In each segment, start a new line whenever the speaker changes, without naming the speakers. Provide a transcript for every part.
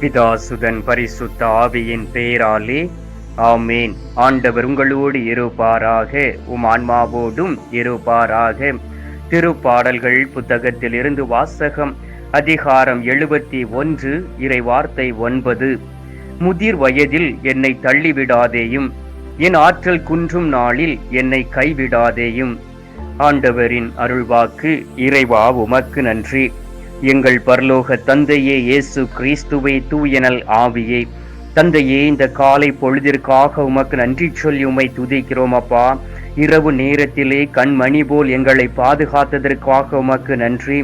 பிதாசுதன் பரிசுத்த ஆவியின் பெயராலே ஆமேன். ஆண்டவர் உங்களோடு இருப்பாராக உம் ஆன்மாவோடும் இருப்பாராக. திருப்பாடல்கள் புத்தகத்தில் இருந்து வாசகம் அதிகாரம் எழுபத்தி ஒன்று இறை வார்த்தை ஒன்பது. முதிர் வயதில் என்னை தள்ளிவிடாதேயும் என் ஆற்றல் குன்றும் நாளில் என்னை கைவிடாதேயும். ஆண்டவரின் அருள்வாக்கு இறைவா உமக்கு நன்றி. எங்கள் பரலோக தந்தையே இயேசு கிறிஸ்துவை தூயனல் ஆவியே. தந்தையே இந்த காலை பொழுதிற்காக உமக்கு நன்றி சொல்லி உமை துதிக்கிறோம் அப்பா. இரவு நேரத்திலே கண்மணி போல் எங்களை பாதுகாத்ததற்காக உமக்கு நன்றி.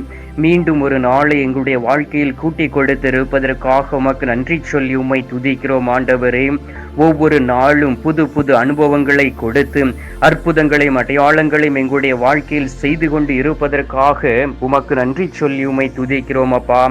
மீண்டும் ஒரு நாளை எங்களுடைய வாழ்க்கையில் கூட்டிக் கொடுத்திருப்பதற்காக உமக்கு நன்றி சொல்லி உம்மை துதிக்கிறோம் ஆண்டவரே. ஒவ்வொரு நாளும் புது புது அனுபவங்களை கொடுத்து அற்புதங்களையும் அடையாளங்களையும் எங்களுடைய வாழ்க்கையில் செய்து கொண்டு இருப்பதற்காக உமக்கு நன்றி சொல்லி உம்மை துதிக்கிறோம் அப்பா.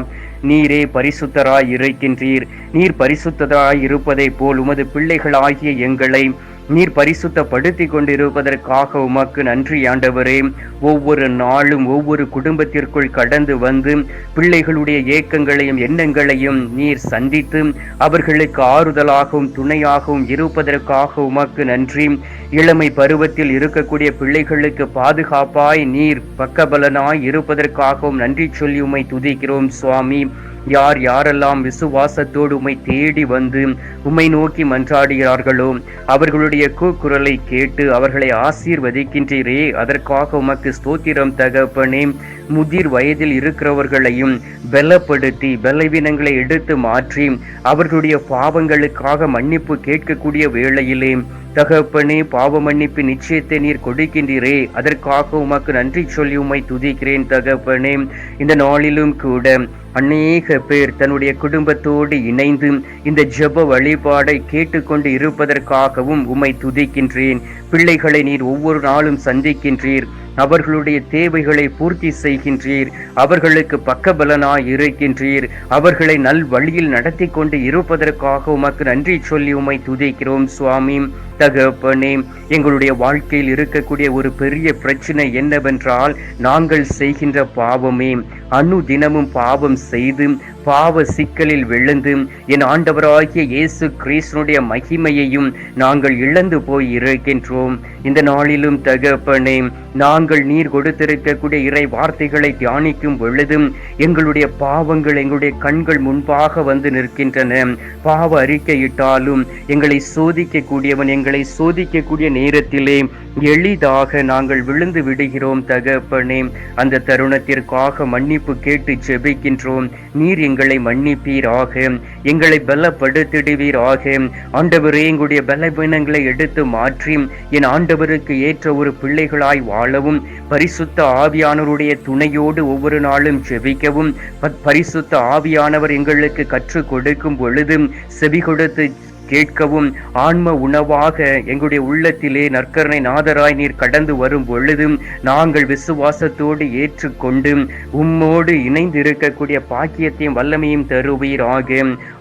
நீரே பரிசுத்தராய் இருக்கின்றீர். நீர் பரிசுத்தராய் இருப்பதைப் போல் உமது பிள்ளைகளாகிய எங்களை நீர் பரிசுத்தப்படுத்தி கொண்டிருப்பதற்காக உமக்கு நன்றி ஆண்டவரே. ஒவ்வொரு நாளும் ஒவ்வொரு குடும்பத்திற்குள் கடந்து வந்து பிள்ளைகளுடைய ஏக்கங்களையும் எண்ணங்களையும் நீர் சந்தித்து அவர்களுக்கு ஆறுதலாகவும் துணையாகவும் இருப்பதற்காக உமக்கு நன்றி. இளமை பருவத்தில் இருக்கக்கூடிய பிள்ளைகளுக்கு பாதுகாப்பாய் நீர் பக்கபலனாய் இருப்பதற்காகவும் நன்றி சொல்லி உமை துதிக்கிறோம் சுவாமி. யார் யாரெல்லாம் விசுவாசத்தோடு உமை தேடி வந்து உம்மை நோக்கி மன்றாடுகிறார்களோ அவர்களுடைய கூக்குரலை கேட்டு அவர்களை ஆசீர்வதிக்கின்றீரே. அதற்காக உமக்கு ஸ்தோத்திரம் தகப்பனே. முதிர் வயதில் இருக்கிறவர்களையும் பலப்படுத்தி பலவீனங்களை எடுத்து மாற்றி அவர்களுடைய பாவங்களுக்காக மன்னிப்பு கேட்கக்கூடிய வேளையிலே தகப்பனே பாவ மன்னிப்பு நிச்சயத்தை நீர் கொடுக்கின்றீரே. அதற்காக உமக்கு நன்றி சொல்லி உமை துதிக்கிறேன் தகப்பனே. இந்த நாளிலும் கூட அநேக பேர் தன்னுடைய குடும்பத்தோடு இணைந்து இந்த ஜெப வழிபாடை கேட்டுக்கொண்டு இருப்பதற்காகவும் உம்மை துதிக்கின்றேன். பிள்ளைகளை நீர் ஒவ்வொரு நாளும் சந்திக்கின்றீர். அவர்களுடைய தேவைகளை பூர்த்தி செய்கின்றீர். அவர்களுக்கு பக்கபலனாய் இருக்கின்றீர். அவர்களை நல் வழியில் நடத்தி கொண்டு இருப்பதற்காக உமக்கு நன்றி சொல்லி உமை துதிக்கிறோம் சுவாமி. தகப்பனே எங்களுடைய வாழ்க்கையில் இருக்கக்கூடிய ஒரு பெரிய பிரச்சனை என்னவென்றால் நாங்கள் செய்கின்ற பாவமே. அணு தினமும் பாவம் செய்து பாவ சிக்கலில் விழுந்து என் ஆண்டவராகிய இயேசு கிறிஸ்தனுடைய மகிமையையும் நாங்கள் இழந்து போய் இருக்கின்றோம். இந்த நாளிலும் தகப்பனே நாங்கள் நீர் கொடுத்திருக்கக்கூடிய இறை வார்த்தைகளை தியானிக்கும் பொழுதும் எங்களுடைய பாவங்கள் எங்களுடைய கண்கள் முன்பாக வந்து நிற்கின்றன. பாவ அறிக்கையிட்டாலும் எங்களை சோதிக்கக்கூடியவன் எங்களை சோதிக்கக்கூடிய நேரத்திலே எளிதாக நாங்கள் விழுந்து விடுகிறோம் தகப்பனே. அந்த தருணத்திற்காக மன்னிப்பு கேட்டு செபிக்கின்றோம் நீர் எங்கள் மன்னிப்பீராக. எங்களை பலப்படுத்திடுவீராக. ஆண்டவரே எங்களுடைய பலவீனங்களை எடுத்து மாற்றி என் ஆண்டவருக்கு ஏற்ற ஒரு பிள்ளைகளாய் வாழவும் பரிசுத்த ஆவியானவருடைய துணையோடு ஒவ்வொரு நாளும் செவிக்கவும் பரிசுத்த ஆவியானவர் எங்களுக்கு கற்றுக் கொடுக்கும் பொழுதும் செவி கொடுத்து கேட்கவும் ஆன்ம உணவாக எங்களுடைய உள்ளத்திலே நற்கரணை நாதராய் நீர் கடந்து வரும் பொழுதும் நாங்கள் விசுவாசத்தோடு ஏற்றுக்கொண்டு உம்மோடு இணைந்து இருக்கக்கூடிய பாக்கியத்தையும் வல்லமையும் தருவீராக.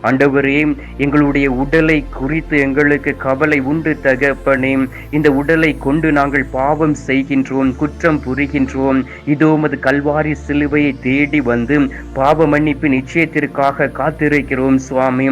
ஆண்டவரே எங்களுடைய உடலை குறித்து எங்களுக்கு கவலை உண்டு தகப்பனே. இந்த உடலை கொண்டு நாங்கள் பாவம் செய்கின்றோம் குற்றம் புரிகின்றோம். இதோ மது கல்வாரி சிலுவையை தேடி வந்து பாவ மன்னிப்பு நிச்சயத்திற்காக காத்திருக்கிறோம் சுவாமி.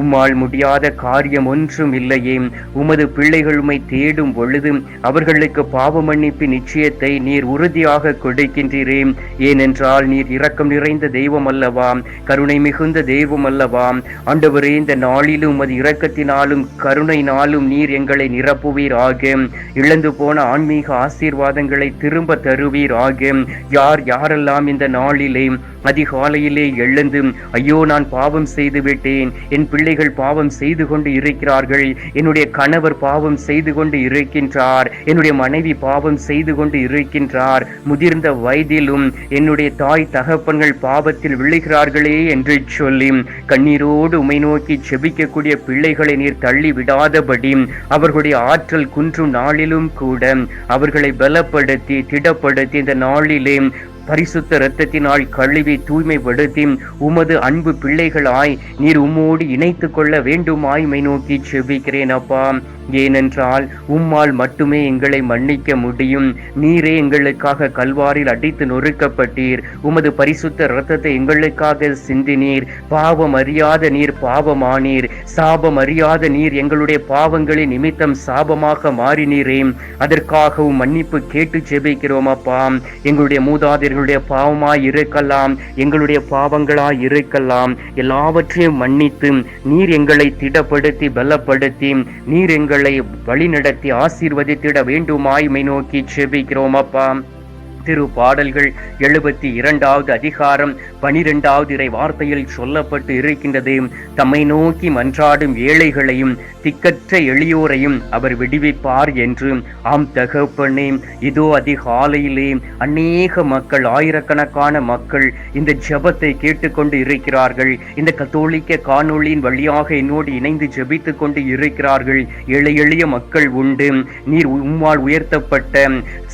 உம்மால் முடியாத காரியம் ஒன்றும் இல்லையே. உமது பிள்ளைகளுமை தேடும் பொழுது அவர்களுக்கு பாவ மன்னிப்பு நிச்சயத்தை நீர் உறுதியாக கொடுக்கின்றீரே. ஏனென்றால் நீர் இரக்கம் நிறைந்த தெய்வம் அல்லவா? கருணை மிகுந்த தெய்வம் அல்லவா? ஆண்டவரே இந்த நாளிலும் உமது இரக்கத்தினாலும் கருணையினாலும் நீர் எங்களை நிரப்புவீர் ஆகும் இழந்து போன ஆன்மீக ஆசீர்வாதங்களை திரும்ப தருவீர் ஆகும் யார் யாரெல்லாம் இந்த நாளிலே அதிகாலையிலே எழுந்து ஐயோ நான் பாவம் செய்து விட்டேன். என் பிள்ளைகள் பாவம் செய்து கொண்டு இருக்கிறார்கள். என்னுடைய கணவர் பாவம் செய்து கொண்டு இருக்கின்றார். என்னுடைய மனைவி பாவம் செய்து கொண்டு இருக்கின்றார். முதிர்ந்த வயதிலும் என்னுடைய தாய் தகப்பன்கள் பாவத்தில் விழுகிறார்களே என்று சொல்லி கண்ணீரோடு உமை நோக்கி செபிக்கக்கூடிய பிள்ளைகளை நீர் தள்ளி விடாதபடி அவர்களுடைய ஆற்றல் குன்றும் நாளிலும் கூட அவர்களை பலப்படுத்தி திடப்படுத்தி இந்த நாளிலே பரிசுத்த இரத்தத்தினால் கழுவி தூய்மைப்படுத்தி உமது அன்பு பிள்ளைகளாய் நீர் உம்மோடு இணைத்து கொள்ள வேண்டுமாய் மை நோக்கி செபிக்கிறேன் அப்பா. ஏனென்றால் உம்மால் மட்டுமே எங்களை மன்னிக்க முடியும். நீரே எங்களுக்காக கல்வாரில் அடித்து நொறுக்கப்பட்டீர். உமது பரிசுத்த இரத்தத்தை எங்களுக்காக சிந்தினீர். பாவம் அறியாத நீர் பாவமானீர். சாபம் அறியாத நீர் எங்களுடைய பாவங்களின் நிமித்தம் சாபமாக மாறினீரே. அதற்காகவும் மன்னிப்பு கேட்டு ஜெபிக்கிறோம் அப்பா. எங்களுடைய மூதாதையர்களுடைய பாவமாய் இருக்கலாம். எங்களுடைய பாவங்களாய் இருக்கலாம். எல்லாவற்றையும் மன்னித்து நீர் எங்களை திடப்படுத்தி பலப்படுத்தி நீர் எங்கள் வழிநடத்தி ஆசீர்வதித்திட வேண்டுமாய்மை நோக்கி செபிக்கிறோம் அப்பா. திரு பாடல்கள் எழுபத்தி இரண்டாவது அதிகாரம் பனிரெண்டாவது இறை வார்த்தையில் சொல்லப்பட்டு இருக்கின்றது. தம்மை நோக்கி மன்றாடும் ஏழைகளையும் திக்கற்ற எளியோரையும் அவர் விடுவிப்பார் என்று. ஆம் தகப்பனே இதோ அதிகாலையிலே அநேக மக்கள் ஆயிரக்கணக்கான மக்கள் இந்த ஜெபத்தை கேட்டுக்கொண்டு இருக்கிறார்கள். இந்த கத்தோலிக்க காணொளியின் வழியாக என்னோடு இணைந்து ஜெபித்துக் கொண்டு இருக்கிறார்கள். எளிய எளிய மக்கள் உண்டு. நீர் உம்மால் உயர்த்தப்பட்ட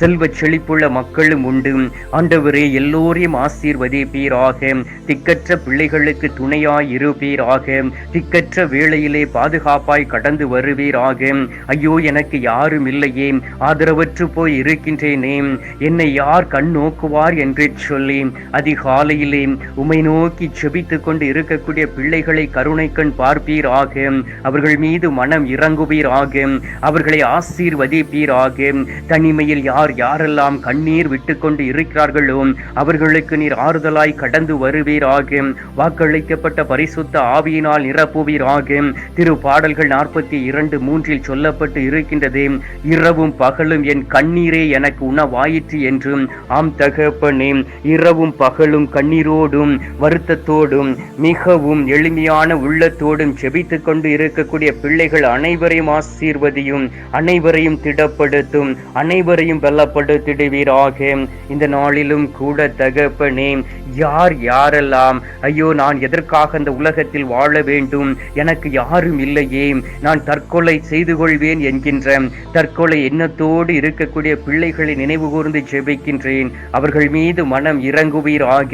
செல்வ செழிப்புள்ள மக்களும் உண்டு. ஆண்டவரே எல்லோரையும் ஆசீர்வதிப்பீராக. திக்கற்ற பிள்ளைகளுக்கு துணையாய் இருப்பீராக திக்கற்ற வேளையிலே பாதுகாப்பாய் கடந்து வருவீராக. ஐயோ எனக்கு யாரும் இல்லையே. ஆதரவற்று போய் இருக்கின்றேனே. என்னை யார் கண் நோக்குவார் என்று சொல்லி அதிகாலையிலே உமை நோக்கி செபித்துக் கொண்டு இருக்கக்கூடிய பிள்ளைகளை கருணை கண் பார்ப்பீராக. அவர்கள் மீது மனம் இறங்குவீராக. அவர்களை ஆசீர்வதிப்பீராக. தனிமையில் யார் யாரெல்லாம் கண்ணீர் விட்டு விட்டுக்கொண்டு இருக்கிறார்களோ? அவர்களுக்கு நீர் ஆறுதலாய் கடந்து வருவீராக. வாக்களிக்கப்பட்ட பரிசுத்த ஆவியினால் நிரப்புவீராக. திரு பாடல்கள் நாற்பத்தி இரண்டு மூன்றில் சொல்லப்பட்டு இருக்கின்றது. இரவும் பகலும் என் கண்ணீரே எனக்கு உணவாயிற்று என்றும் ஆம் தகப்பனே இரவும் பகலும் கண்ணீரோடும் வருத்தத்தோடும் மிகவும் எளிமையான உள்ளத்தோடும் செபித்துக் கொண்டு இருக்கக்கூடிய பிள்ளைகள் அனைவரையும் ஆசீர்வதியும் அனைவரையும் திடப்படுத்தும் அனைவரையும் பலப்படுத்திடுவீராக. இந்த நாளிலும் கூட தகப்பனே யார் யாரெல்லாம் ஐயோ நான் எதற்காக அந்த உலகத்தில் வாழ வேண்டும்? எனக்கு யாரும் இல்லையே. நான் தற்கொலை செய்து கொள்வேன் என்கின்ற தற்கொலை எண்ணத்தோடு இருக்கக்கூடிய பிள்ளைகளை நினைவு கூர்ந்து ஜெபிக்கின்றேன். அவர்கள் மீது மனம் இறங்குவீராக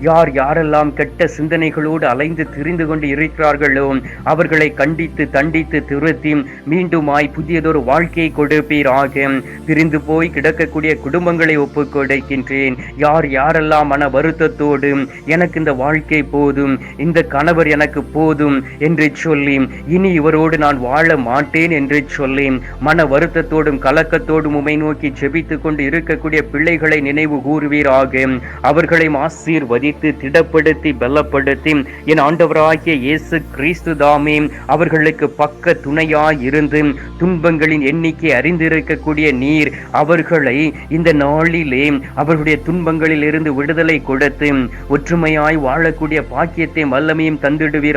யார் யாரெல்லாம் கெட்ட சிந்தனைகளோடு அலைந்து திரிந்து கொண்டு இருக்கிறார்களோ அவர்களை கண்டித்து தண்டித்து திருத்தி மீண்டுமாய் புதியதொரு வாழ்க்கையை கொடுப்பீராக பிரிந்து போய் கிடக்கக்கூடிய குடும்பங்களை ஒப்பு கொடுக்கின்றேன். யார் யாரெல்லாம் மன வருத்தத்தோடு எனக்கு இந்த வாழ்க்கை போதும் இந்த கணவர் எனக்கு போதும் என்று சொல்லி இனி இவரோடு நான் வாழ மாட்டேன் என்று சொல்லி மன வருத்தத்தோடும் கலக்கத்தோடும் உமை நோக்கி செபித்துக் கொண்டு இருக்கக்கூடிய பிள்ளைகளை நினைவு கூறுவீராக. அவர்களை ஆசீர்வதித்து திடப்படுத்தி பலப்படுத்தி என் ஆண்டவராகிய இயேசு கிறிஸ்து தாமே அவர்களுக்கு பக்க துணையாய் இருந்து துன்பங்களின் எண்ணிக்கை அறிந்திருக்கக்கூடிய நீர் அவர்களை இந்த நாளில் அவர்களுடைய துன்பங்களில் இருந்து விடுதலை கொடுத்து ஒற்றுமையாய் வாழக்கூடிய பாக்கியத்தை வல்லமையும்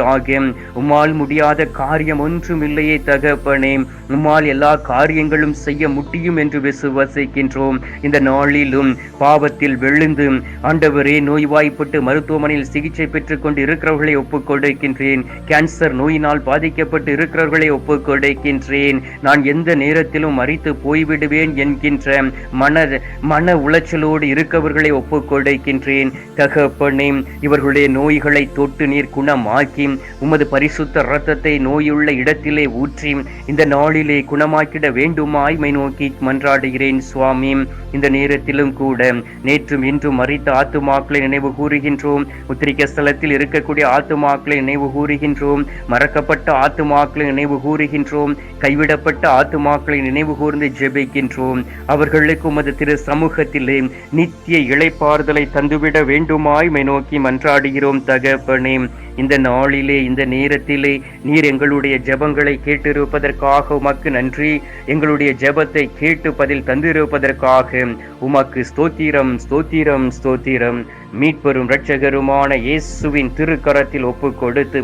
ஆகும் உம்மால் முடியாத காரியம் ஒன்றும் இல்லையே தகப்பனே. உம்மால் எல்லா காரியங்களும் செய்ய முடியும் என்று விசுவசிக்கின்றோம். இந்த நாளிலும் பாவத்தில் விழுந்து ஆண்டவரே நோய்வாய்ப்பட்டு மருத்துவமனையில் சிகிச்சை பெற்றுக் கொண்டு இருக்கிறவர்களை ஒப்புக் கொடுக்கின்றேன் கேன்சர் நோயினால் பாதிக்கப்பட்டு இருக்கிறவர்களை ஒப்புக் கொடுக்கின்றேன் நான் எந்த நேரத்திலும் மறித்து போய்விடுவேன் என்கின்ற மன மன உளைச்சலோடு இருக்கவர்களை ஒப்புக்கொடுக்கின்றேன். தகப்பனே இவர்களுடைய நோய்களை தொட்டு நீர் குணமாக்கி உமது பரிசுத்த இரத்தத்தை நோயுள்ள இடத்திலே ஊற்றி இந்த நாளிலே குணமாக்கிட வேண்டுமாய் மை நோக்கி மன்றாடுகிறேன் சுவாமி. இந்த நேரத்திலும் கூட நேற்றும் இன்றும் மறித்த ஆத்துமாக்களை நினைவு கூறுகின்றோம். உத்திரிக்க ஸ்தலத்தில் இருக்கக்கூடிய ஆத்துமாக்களை நினைவு கூறுகின்றோம். மறக்கப்பட்ட ஆத்துமாக்களை நினைவு கூறுகின்றோம். கைவிடப்பட்ட ஆத்துமாக்களை நினைவு கூர்ந்து ஜெபிக்கின்றோம். அவர்களுக்கு உமது திரு சமூகத்தில் நேரத்திலே நித்திய இழைப்பாறுதலை தந்துவிட வேண்டுமாய் மை நோக்கி மன்றாடுகிறோம் தகப்பனே. இந்த நாளிலே இந்த நேரத்திலே நீர் எங்களுடைய ஜெபங்களை கேட்டிருப்பதற்காக உமக்கு நன்றி. எங்களுடைய ஜெபத்தை கேட்டு பதில் தந்திருப்பதற்காக உமக்கு ஸ்தோத்திரம் ஸ்தோத்திரம் ஸ்தோத்திரம். மீட்பெரும் இரட்சகருமான இயேசுவின் திருக்கரத்தில் ஒப்பு கொடுத்து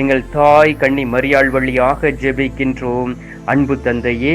எங்கள் தாய் கண்ணி மரியாள் வழியாக ஜெபிக்கின்றோம். அன்பு தந்தையே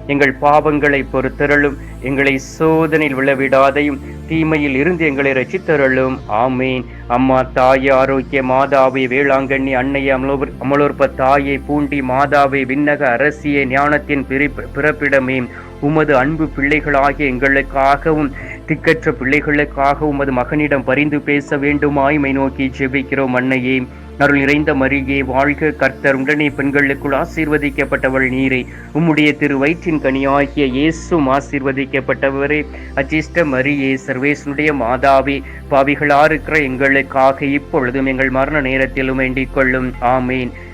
எங்கள் பாவங்களை பொறுத்தருளும் எங்களை சோதனையில் விழவிடாதையும் தீமையில் இருந்து எங்களை ரசித்தருளும் ஆமீன். அம்மா தாயே ஆரோக்கிய மாதாவே வேளாங்கண்ணி அன்னைய அமலோர் அமலோற்ப தாயே பூண்டி மாதாவே விண்ணக அரசிய ஞானத்தின் பிறப்ப- பிறப்பிடமே. உமது அன்பு பிள்ளைகளாகிய எங்களுக்காகவும் திக்கற்ற பிள்ளைகளுக்காக உமது மகனிடம் பரிந்து பேச வேண்டுமாய்மை நோக்கி ஜெபிக்கிறோம் அன்னையே. அருள் நிறைந்த மரியே வாழ்க கர்த்தர். உடனே பெண்களுக்குள் ஆசீர்வதிக்கப்பட்டவள் நீரை. உம்முடைய திரு வயிற்றின் கனியாகிய இயேசும் ஆசீர்வதிக்கப்பட்டவரே. அச்சிஷ்ட மரியே சர்வேசனுடைய மாதாவே பாவிகளாக இருக்கிற எங்களுக்காக இப்பொழுதும் எங்கள் மரண நேரத்திலும் வேண்டிக் கொள்ளும். ஆமீன்.